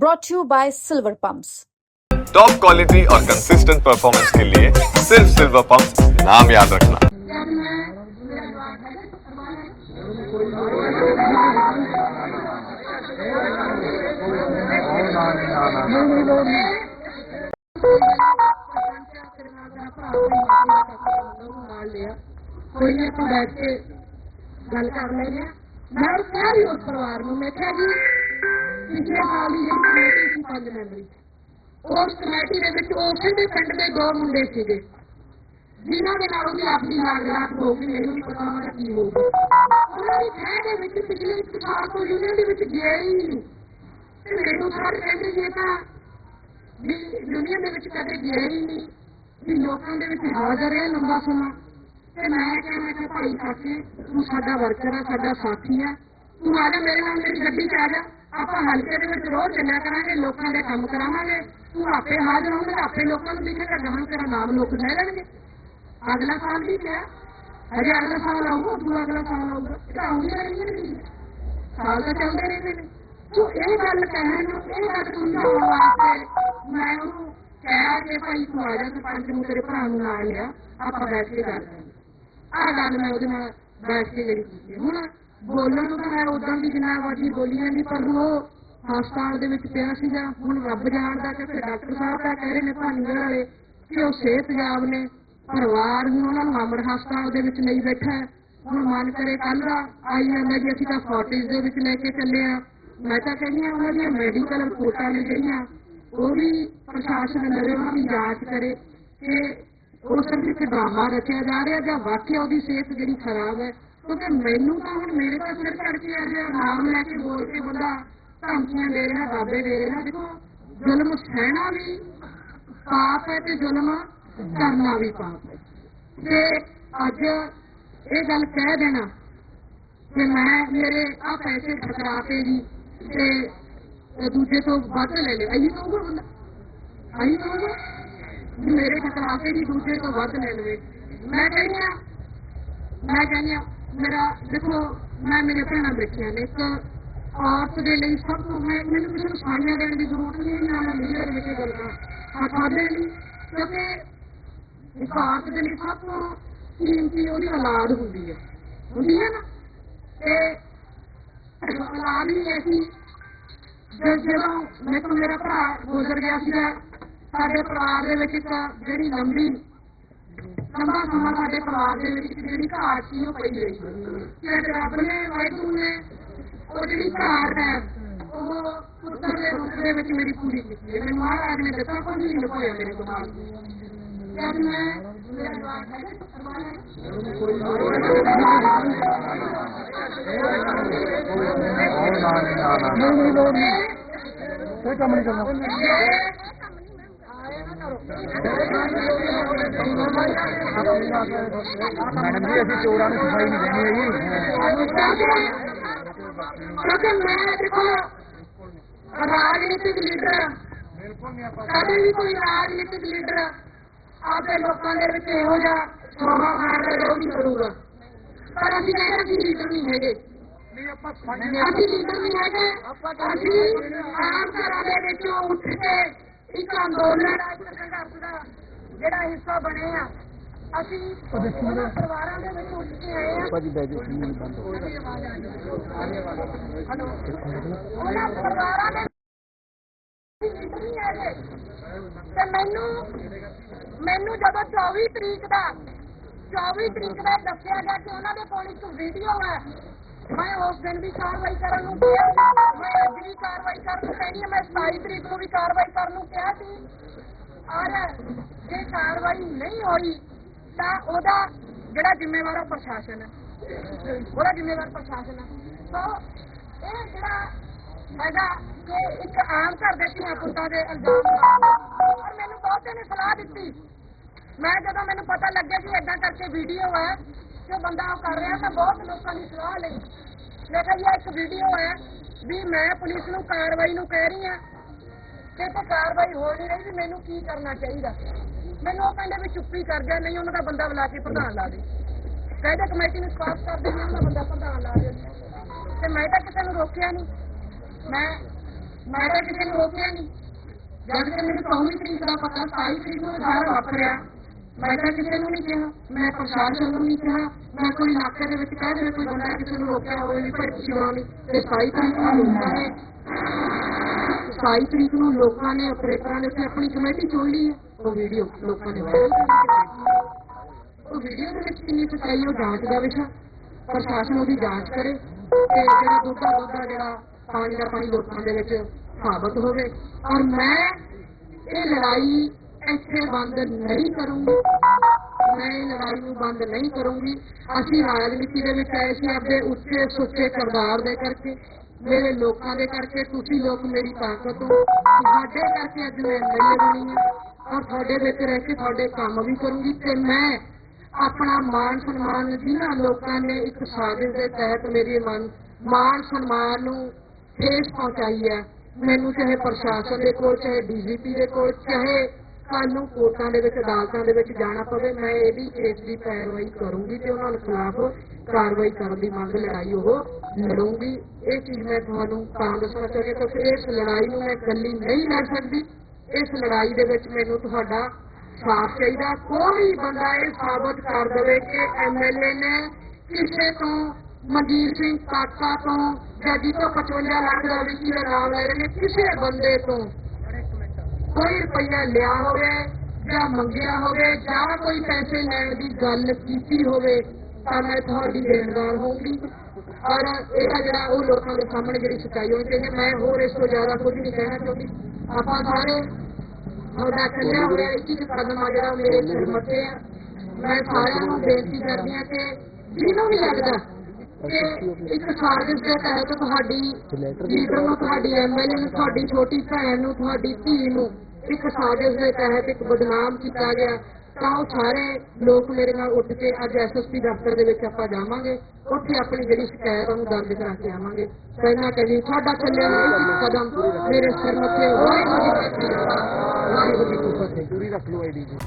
Brought you by silver pumps top quality और consistent performance के लिए सिर्फ़ सिल्वर पंप नाम याद रखना। कोई ना बैठ के गल कर लेंगे। मैं उसका भी उस परिवार में मैं क्या जी ਪਿਛਲੇ ਸਾਲ ਦੀ ਜਿਹੜੀ ਕਮੇਟੀ ਪੰਜ ਮੈਂਬਰੀ ਉਸ ਕਮੇਟੀ ਦੇ ਵਿੱਚ ਉਸੇ ਦੇ ਪਿੰਡ ਦੇ ਦੋ ਮੁੰਡੇ ਸੀਗੇ ਜਿਨ੍ਹਾਂ ਦੇ ਨਾਲ ਉਹਦੀ ਆਪਣੀ ਲਾਗਰਾਤ ਹੋ ਗਈ ਮੈਨੂੰ ਨਹੀਂ ਪਤਾ ਉਹਨਾਂ ਦਾ ਕੀ ਹੋਊਗਾ ਉਹਨਾਂ ਦੀ ਥਾਂ ਦੇ ਵਿੱਚ ਪਿਛਲੇ ਇੱਕ ਸਾਲ ਤੋਂ ਯੂਨੀਅਨ ਦੇ ਵਿੱਚ ਗਿਆ ਹੀ ਨਹੀਂ ਤੇ ਮੈਨੂੰ ਸਾਰੇ ਕਹਿੰਦੇ ਜੇ ਤਾਂ ਵੀ ਦੁਨੀਆ ਦੇ ਵਿੱਚ ਕਦੇ ਗਿਆ ਹੀ ਨਹੀਂ ਵੀ ਲੋਕਾਂ ਦੇ ਵਿੱਚ ਹਾਜ਼ਰ ਹੈ ਲੰਬਾ ਸਮਾਂ ਤੇ ਮੈਂ ਕਹਿੰਦਾ ਕਿ ਭਾਈ ਕਾਕੇ, ਤੂੰ ਸਾਡਾ ਵਰਕਰ ਆ, ਸਾਡਾ ਸਾਥੀ ਆ। ਤੂੰ ਆ ਜਾ ਮੇਰੇ ਨਾਲ, ਮੇਰੀ ਗੱਡੀ 'ਚ ਆ ਜਾ। ਆਪਾਂ ਹਲਕੇ ਦੇ ਵਿੱਚ ਰੋਜ਼ ਚੱਲਿਆ ਕਰਾਂਗੇ, ਲੋਕਾਂ ਦੇ ਕੰਮ ਕਰਾਵਾਂਗੇ। ਤੂੰ ਆਪੇ ਹਾਜ਼ਰ ਹੋਵੇਂਗਾ ਆਪੇ ਲੋਕਾਂ ਨੂੰ ਦਿਖੇਗਾ ਗਾਹਾਂ ਤੇਰਾ ਨਾਮ ਲੋਕ ਲੈ ਲੈਣਗੇ। ਅਗਲਾ ਸਾਲ ਵੀ ਕਿਹਾ? ਅਜੇ ਅਗਲਾ ਸਾਲ ਆਊਗਾ, ਦੂਆ ਅਗਲਾ ਸਾਲ ਆਊਗਾ। ਇਹ ਆਉਂਦੇ ਰਹਿਣਗੇ ਨਹੀਂ। ਸਾਲ ਤਾਂ ਚੱਲਦੇ ਰਹਿੰਦੇ ਨੇ। ਤੂੰ ਇਹ ਗੱਲ ਕਹਿਣ ਨੂੰ, ਇਹ ਗੱਲ ਸਮਝਾਉਣ ਵਾਸਤੇ ਮੈਂ ਉਹਨੂੰ ਕਿਹਾ ਕਿ ਭਾਈ ਤੂੰ ਆ ਜਾ ਸਰਪੰਚ ਨੂੰ ਤੇਰੇ ਭਰਾ ਨੂੰ ਨਾਲ ਲਿਆ। ਆਪਾਂ ਬੈਠ ਕੇ ਗੱਲ ਕਰਾਂਗੇ। ਆਹ ਗੱਲ ਮੈਂ ਉਹਦੇ ਨਾਲ ਬੈਠ ਕੇ ਜਿਹੜੀ ਕੀਤੀ ਹੁਣ ਬੋਲਣ ਨੂੰ ਤਾਂ ਮੈਂ ਉਦੋਂ ਦੀ ਜਿੰਨਾ ਵਾਜੀ ਬੋਲੀ ਜਾਂਦੀ ਪਰ ਉਹ ਹਸਪਤਾਲ ਦੇ ਵਿੱਚ ਪਿਆ ਸੀਗਾ। ਹੁਣ ਰੱਬ ਜਾਣਦਾ ਕਿ ਫਿਰ ਡਾਕਟਰ ਸਾਹਿਬ ਤਾਂ ਕਹਿ ਰਹੇ ਨੇ ਭਾਨੀਗੜ੍ਹ ਵਾਲੇ ਕਿ ਉਹ ਸਿਹਤਯਾਬ ਨੇ। ਪਰਿਵਾਰ ਨੂੰ ਉਹਨਾਂ ਨੂੰ ਅਮਰ ਹਸਪਤਾਲ ਦੇ ਵਿੱਚ ਲਈ ਬੈਠਾ ਹੈ। ਹੁਣ ਮਨ ਕਰੇ ਕੱਲ ਦਾ ਆਈ ਜਾਂਦਾ ਜੀ, ਅਸੀਂ ਤਾਂ ਫੋਰਟਿਸ ਦੇ ਵਿੱਚ ਲੈ ਕੇ ਚੱਲੇ ਆ ਮੈਂ ਤਾਂ ਕਹਿੰਦੀ ਆ ਉਹਨਾਂ ਦੀਆਂ ਮੈਡੀਕਲ ਰਿਪੋਰਟਾਂ ਨੇ ਜਿਹੜੀਆਂ, ਉਹ ਵੀ ਪ੍ਰਸ਼ਾਸਨ ਅੰਦਰ ਉਹਨਾਂ ਦੀ ਜਾਂਚ ਕਰੇ ਕਿ ਉਸ ਵਿੱਚ ਡਰਾਮਾ ਰਚਿਆ ਜਾ ਰਿਹਾ ਜਾਂ ਵਾਕਿਆ ਉਹਦੀ ਸਿਹਤ ਜਿਹੜੀ ਖਰਾਬ ਹੈ। ਕਿਉਂਕਿ ਮੈਨੂੰ ਤਾਂ ਹੁਣ ਮੇਰੇ ਤਾਂ ਸਿਰ ਚੜ ਕੇ ਆ ਗਿਆ ਨਾਮ ਲੈ ਕੇ ਬੋਲ ਕੇ ਬੰਦਾ ਧਮਕੀਆਂ ਦੇ ਰਿਹਾ ਦਾਬੇ ਦੇ ਰਿਹਾ। ਦੇਖੋ, ਜ਼ੁਲਮ ਸਹਿਣਾ ਵੀ ਪਾਪ ਹੈ ਤੇ ਜ਼ੁਲਮ ਕਰਨਾ ਵੀ ਪਾਪ ਹੈ। ਤੇ ਅੱਜ ਇਹ ਗੱਲ ਕਹਿ ਦੇਣਾ ਕਿ ਮੈਂ ਮੇਰੇ ਆ ਪੈਸੇ ਠਕਰਾ ਤੇ ਜੀ ਤੇ ਦੂਜੇ ਤੋਂ ਵੱਧ ਲੈ ਲੈ ਅਹੀਂ ਕਹੂਗਾ ਬੰਦਾ। ਅਹੀਂ ਕਹੂਗਾ ਮੇਰੇ ਠਕਰਾ ਤੇ ਜੀ ਦੂਜੇ ਤੋਂ ਵੱਧ ਲੈ ਲਵੇ। ਮੈਂ ਕਹਿੰਦੀ ਹਾਂ ਮੈਂ ਕਹਿੰਦੀ ਹਾਂ, ਮੇਰਾ ਦੇਖੋ, ਮੈਂ ਮੇਰੇ ਭੈਣਾਂ ਬੈਠੀਆਂ ਨੇ ਇੱਕ ਔਰਤ ਦੇ ਲਈ ਸਭ ਤੋਂ ਮੈਂ ਮੈਨੂੰ ਕਿਸੇ ਨੂੰ ਸਾਂਝਾ ਦੇਣ ਦੀ ਜ਼ਰੂਰਤ ਨਹੀਂ, ਨਾ ਮੈਂ ਮੀਡੀਆ ਦੇ ਵਿੱਚ ਗੱਲ ਕਰਾਂ ਆਖਾਦੇ ਨਹੀਂ ਕਿਉਂਕਿ ਇੱਕ ਔਰਤ ਦੇ ਲਈ ਸਭ ਤੋਂ ਕੀਮਤੀ ਉਹਦੀ ਔਲਾਦ ਹੁੰਦੀ ਹੈ। ਹੁੰਦੀ ਹੈ ਨਾ? ਤੇ ਔਲਾਦ ਹੀ ਐਸੀ ਜਦ ਜਦੋਂ ਮੇਰੇ ਤੋਂ ਮੇਰਾ ਭਰਾ ਗੁਜ਼ਰ ਗਿਆ ਸੀਗਾ, ਸਾਡੇ ਪਰਿਵਾਰ ਦੇ ਵਿੱਚ ਇੱਕ ਜਿਹੜੀ ਲੰਬੀ ਲੰਬਾ ਸਮਾਂ ਸਾਡੇ ਪਰਿਵਾਰ ਦੇ ਵਿੱਚ ਜਿਹੜੀ ਘਾਟ ਸੀ ਉਹ ਪਈ ਰਹੀ ਤੇ ਰੱਬ ਨੇ ਵਾਹਿਗੁਰੂ ਨੇ ਉਹ ਜਿਹੜੀ ਘਾਟ ਹੈ ਉਹ ਪੁੱਤਰ ਦੇ ਰੂਪ ਦੇ ਵਿੱਚ ਮੇਰੀ ਪੂਰੀ ਕੀਤੀ ਹੈ। ਮੈਨੂੰ ਮਹਾਰਾਜ ਨੇ ਦਿੱਤਾ ਕੋਈ ਨਹੀਂ ਲੁਕੋਇਆ ਮੇਰੇ ਕੋਲ ਜਦ ਮੈਂ ਮੇਰਾ ਜਵਾਬ ਹੈ। ਨਹੀਂ ਨਹੀਂ ਲੋੜ ਨਹੀਂ ਕੋਈ ਕੰਮ ਨਹੀਂ ਕਰਨਾ। ਮੈਡਮ ਜੀ ਅਸੀਂ ਚੋਰਾਂ ਨੂੰ ਸਫ਼ਾਈ ਨਹੀਂ ਦੇਣੀ ਹੈਗੀ। ਕਿਉਂਕਿ ਮੈਂ ਦੇਖੋ ਰਾਜਨੀਤਿਕ ਲੀਡਰ ਕਦੇ ਵੀ ਕੋਈ ਰਾਜਨੀਤਿਕ ਲੀਡਰ ਆਪਦੇ ਲੋਕਾਂ ਦੇ ਵਿੱਚ ਇਹੋ ਜਿਹਾ ਸੋਹਾ ਖਾਣ ਦਾ ਜੋ ਵੀ ਕਰੂਗਾ। ਪਰ ਅਸੀਂ ਕਹਿੰਦੇ ਅਸੀਂ ਲੀਡਰ ਨਹੀਂ ਹੈਗੇ। ਅਸੀਂ ਲੀਡਰ ਨਹੀਂ ਹੈਗੇ। ਅਸੀਂ ਆਮ ਘਰਾਂ ਦੇ ਵਿੱਚੋਂ ਉੱਠ ਕੇ ਇੱਕ ਅੰਦੋਲਨ ਇੱਕ ਸੰਘਰਸ਼ ਦਾ ਜਿਹੜਾ ਹਿੱਸਾ ਬਣੇ ਆ। ਅਸੀਂ ਉਹਨਾਂ ਪਰਿਵਾਰਾਂ ਦੇ ਵਿੱਚ ਉੱਠ ਕੇ ਆਏ ਆ। ਭਾਜੀ ਬੈਜ ਨਹੀਂ ਬੰਦ ਹੋ। ਉਹਨਾਂ ਪਰਿਵਾਰਾਂ ਦੇ ਨਹੀਂ ਹੈਗੇ ਤੇ ਮੈਨੂੰ ਮੈਨੂੰ ਜਦੋਂ 24 ਤਰੀਕ ਦਾ 24 ਤਰੀਕ ਦਾ ਦੱਸਿਆ ਗਿਆ ਕਿ ਉਹਨਾਂ ਦੇ ਕੋਲ ਇੱਕ ਵੀਡੀਓ ਹੈ ਮੈਂ ਉਸ ਦਿਨ ਵੀ ਕਾਰਵਾਈ ਕਰਨ ਨੂੰ ਕਿਹਾ ਮੈਂ ਅੱਜ ਵੀ ਕਾਰਵਾਈ ਕਰਨ ਨੂੰ ਕਹਿੰਦੀ ਮੈਂ 27 ਤਰੀਕ ਨੂੰ ਵੀ ਕਾਰਵਾਈ ਕਰਨ ਨੂੰ ਕਿਹਾ ਸੀ। ਔਰ ਜੇ ਕਾਰਵਾਈ ਨਹੀਂ ਹੋਈ, ਤਾਂ ਉਹਦਾ ਜਿਹੜਾ ਜ਼ਿੰਮੇਵਾਰ ਪ੍ਰਸ਼ਾਸਨ ਹੈ ਉਹਦਾ ਜ਼ਿੰਮੇਵਾਰ ਪ੍ਰਸ਼ਾਸਨ ਹੈ ਸੋ, ਇਹ ਜਿਹੜਾ ਹੈਗਾ ਕਿ ਇੱਕ ਆਮ ਘਰ ਦੇ ਧੀਆਂ ਪੁੱਤਾਂ ਦੇ ਇਲਜ਼ਾਮ ਔਰ ਮੈਨੂੰ ਬਹੁਤੇ ਨੇ ਸਲਾਹ ਦਿੱਤੀ। ਮੈਂ ਜਦੋਂ ਮੈਨੂੰ ਪਤਾ ਲੱਗਿਆ ਕਿ ਏਦਾਂ ਕਰਕੇ ਵੀਡੀਓ ਹੈ ਕਿ ਬੰਦਾ ਕਰ ਰਿਹਾ ਤਾਂ ਬਹੁਤ ਲੋਕਾਂ ਦੀ ਸਲਾਹ ਲਈ। ਮੈਂ ਕਿਹਾ ਇਹ ਇੱਕ ਵੀਡੀਓ ਹੈ ਵੀ ਮੈਂ ਪੁਲਿਸ ਨੂੰ ਕਾਰਵਾਈ ਨੂੰ ਕਹਿ ਰਹੀ ਹਾਂ ਤੇ ਤੇ ਕਾਰਵਾਈ ਹੋ ਨਹੀਂ ਰਹੀ ਵੀ ਮੈਨੂੰ ਕੀ ਕਰਨਾ ਚਾਹੀਦਾ। ਮੈਨੂੰ ਉਹ ਕਹਿੰਦੇ ਵੀ ਚੁੱਪੀ ਕਰ ਜਾ, ਨਹੀਂ ਉਹਨਾਂ ਦਾ ਬੰਦਾ ਬੁਲਾ ਕੇ ਪ੍ਰਧਾਨ ਲਾ ਦੇ। ਕਹਿੰਦੇ, ਕਮੇਟੀ ਨੂੰ ਸਪਾਰਸ਼ ਕਰ ਦੇ ਉਹਨਾਂ ਦਾ ਬੰਦਾ ਪ੍ਰਧਾਨ ਲਾ ਦੇ। ਤੇ ਮੈਂ ਤਾਂ ਕਿਸੇ ਨੂੰ ਰੋਕਿਆ ਨਹੀਂ। ਮੈਂ ਮੈਂ ਤਾਂ ਕਿਸੇ ਨੂੰ ਰੋਕਿਆ ਨਹੀਂ। ਜਦ ਕਿ ਮੈਨੂੰ ਚੌਵੀ ਤਰੀਕ ਦਾ ਪਤਾ, ਸਤਾਈ ਤਰੀਕ ਨੂੰ ਸਾਰਾ ਵਾਪਰਿਆ। ਮੈਂ ਤਾਂ ਕਿਸੇ ਨੂੰ ਨਹੀਂ ਕਿਹਾ, ਮੈਂ ਪ੍ਰਸ਼ਾਸਨ ਨੂੰ ਨਹੀਂ ਕਿਹਾ, ਮੈਂ ਕੋਈ ਇਲਾਕੇ ਦੇ ਵਿੱਚ ਕਹਿ ਦੇਵੇ ਕੋਈ ਬੰਦਾ ਕਿਸੇ ਨੂੰ ਰੋਕਿਆ ਹੋਵੇ ਵੀ ਭਾਈ ਤੁਸੀਂ ਆਉਣੀ ਤੇ ਸਤਾਈ ਤਰੀਕ ਨੂੰ ਲੋਕਾਂ ਨੇ ਸਤਾਈ ਤਰੀਕ ਨੂੰ ਲੋਕਾਂ ਨੇ ਆਪਰੇਟਰਾਂ ਨੇ ਉੱਤੇ ਆਪਣੀ ਕਮੇਟੀ ਚੁਣ ਲਈ ਹੈ। ਉਹ ਵੀਡੀਓ ਲੋਕਾਂ ਨੇ ਉਹ ਵੀਡੀਓ ਦੇ ਵਿੱਚ ਕਿੰਨੀ ਸੱਚਾਈ ਉਹ ਜਾਂਚ ਦਾ ਵਿਸ਼ਾ। ਪ੍ਰਸ਼ਾਸਨ ਉਹਦੀ ਜਾਂਚ ਕਰੇ ਤੇ ਜਿਹੜਾ ਦੁੱਧਾ ਦੁੱਧਾ ਜਿਹੜਾ ਪਾਣੀ ਦਾ ਪਾਣੀ ਲੋਕਾਂ ਦੇ ਵਿੱਚ ਸਾਬਤ ਹੋਵੇ। ਔਰ ਮੈਂ ਇਹ ਲੜਾਈ ਇੱਥੇ ਬੰਦ ਨਹੀਂ ਕਰੂੰਗੀ। ਮੈਂ ਲੜਾਈ ਨੂੰ ਬੰਦ ਨਹੀਂ ਕਰੂੰਗੀ। ਅਸੀਂ ਰਾਜਨੀਤੀ ਦੇ ਵਿੱਚ ਆਏ ਸੀ ਆਪਣੇ ਉੱਚੇ ਸੁੱਚੇ ਕਿਰਦਾਰ ਦੇ ਕਰਕੇ, ਮੇਰੇ ਲੋਕਾਂ ਦੇ ਕਰਕੇ, ਤੁਸੀਂ ਲੋਕ ਮੇਰੀ ਤਾਕਤ ਹੋ। ਤੁਹਾਡੇ ਕਰਕੇ ਅੱਜ ਮੈਂ ਐਮਐਲਏ ਬਣੀ ਔਰ ਤੁਹਾਡੇ ਵਿੱਚ ਰਹਿ ਕੇ ਤੁਹਾਡੇ ਕੰਮ ਵੀ ਕਰੂੰਗੀ ਤੇ ਮੈਂ ਆਪਣਾ ਮਾਨ ਸਨਮਾਨ ਜਿਨ੍ਹਾਂ ਲੋਕਾਂ ਨੇ ਇੱਕ ਸਾਜ਼ਿਸ਼ ਦੇ ਤਹਿਤ ਮੇਰੀ ਮਨ ਮਾਨ ਸਨਮਾਨ ਨੂੰ ਠੇਸ ਪਹੁੰਚਾਈ ਹੈ, ਮੈਨੂੰ ਚਾਹੇ ਪ੍ਰਸ਼ਾਸਨ ਦੇ ਕੋਲ, ਚਾਹੇ ਡੀਜੀਪੀ ਦੇ ਕੋਲ, ਚਾਹੇ ਕੱਲ੍ਹ ਨੂੰ ਕੋਰਟਾਂ ਦੇ ਵਿੱਚ ਅਦਾਲਤਾਂ ਦੇ ਵਿੱਚ ਜਾਣਾ ਪਵੇ, ਮੈਂ ਇਹਦੀ ਕੇਸ ਦੀ ਪੈਰਵਾਈ ਕਰੂੰਗੀ ਤੇ ਉਹਨਾਂ ਦੇ ਖਿਲਾਫ ਕਾਰਵਾਈ ਕਰਨ ਦੀ ਮੰਗ, ਲੜਾਈ ਉਹ ਲੜੂੰਗੀ। ਇਹ ਚੀਜ਼ ਮੈਂ ਤੁਹਾਨੂੰ ਤਾਂ ਦੱਸਣਾ ਚਾਹੁੰਦੀ ਹਾਂ ਇਸ ਲੜਾਈ ਨੂੰ ਮੈਂ ਇਕੱਲੀ ਨਹੀਂ ਲੜ ਸਕਦੀ। ਇਸ ਲੜਾਈ ਦੇ ਵਿੱਚ ਮੈਨੂੰ ਤੁਹਾਡਾ ਸਾਥ ਚਾਹੀਦਾ। ਕੋਈ ਬੰਦਾ ਇਹ ਸਾਬਤ ਕਰ ਦੇਵੇ ਕਿ ਐਮਐਲਏ ਨੇ ਕਿਸੇ ਤੋਂ ਮਨਜੀਤ ਸਿੰਘ ਕਾਕਾ ਤੋਂ ਜਾਂ ਜਿੱਥੋਂ 55 ਲੱਖ ਦਾ ਵਿੱਕੀ ਦਾ ਨਾਮ ਲੈ ਰਹੇ ਨੇ, ਕਿਸੇ ਬੰਦੇ ਤੋਂ ਕੋਈ ਰੁਪਈਆ ਲਿਆ ਹੋਵੇ ਜਾਂ ਮੰਗਿਆ ਹੋਵੇ ਜਾਂ ਕੋਈ ਪੈਸੇ ਲੈਣ ਦੀ ਗੱਲ ਕੀਤੀ ਹੋਵੇ ਤਾਂ ਮੈਂ ਤੁਹਾਡੀ ਦੇਣਦਾਰ ਹੋਊਗੀ ਔਰ ਇਹ ਜਿਹੜਾ ਉਹ ਲੋਕਾਂ ਦੇ ਸਾਹਮਣੇ ਜਿਹੜੀ ਸਚਾਈ ਹੋਣੀ ਚਾਹੀਦੀ ਹੈ। ਮੈਂ ਹੋਰ ਇਸ ਤੋਂ ਜ਼ਿਆਦਾ ਕੁਝ ਨਹੀਂ ਕਹਿਣਾ ਚਾਹੁੰਦੀ ਆਪਾਂ ਸਾਰੇ ਉਹਦਾ ਚੱਲਿਆ ਹੋਇਆ ਇੱਕ ਇੱਕ ਕਦਮ ਆ ਜਿਹੜਾ ਉਹ ਮੇਰੇ ਸਿਰ ਮੱਥੇ ਆ ਮੈਂ ਸਾਰਿਆਂ ਨੂੰ ਬੇਨਤੀ ਕਰਦੀ ਹਾਂ ਕਿ ਜਿਹਨੂੰ ਵੀ ਲੱਗਦਾ ਇੱਕ ਸਾਜ਼ਿਸ਼ ਦੇ ਤਹਿਤ ਤੁਹਾਡੀ ਲੀਡਰ ਨੂੰ ਤੁਹਾਡੀ ਐਮਐਲਏ ਨੂੰ ਤੁਹਾਡੀ ਛੋਟੀ ਭੈਣ ਨੂੰ ਤੁਹਾਡੀ ਧੀ ਨੂੰ ਇੱਕ ਸਾਜ਼ਿਸ਼ ਦੇ ਤਹਿਤ ਇੱਕ ਬਦਨਾਮ ਕੀਤਾ ਗਿਆ ਤਾਂ ਉਹ ਸਾਰੇ ਲੋਕ ਮੇਰੇ ਨਾਲ ਉੱਠ ਕੇ ਅੱਜ ਐਸਐਸਪੀ ਦਫ਼ਤਰ ਦੇ ਵਿੱਚ ਆਪਾਂ ਜਾਵਾਂਗੇ ਉੱਥੇ ਆਪਣੀ ਜਿਹੜੀ ਸ਼ਿਕਾਇਤ ਉਹਨੂੰ ਦਰਜ ਕਰਾ ਕੇ ਆਵਾਂਗੇ ਪਹਿਲਾਂ ਕਹੀ ਸਾਡਾ ਚੱਲਿਆ ਇੱਕ ਕਦਮ ਮੇਰੇ ਸਿਰ ਮੱਥੇ ਵਾਹਿਗੁਰੂ ਜੀ ਵਾਹਿਗੁਰੂ ਜੀ ਪੂਰੀ ਰੱਖ ਲਓ ਆਈਡੀ ਜੀ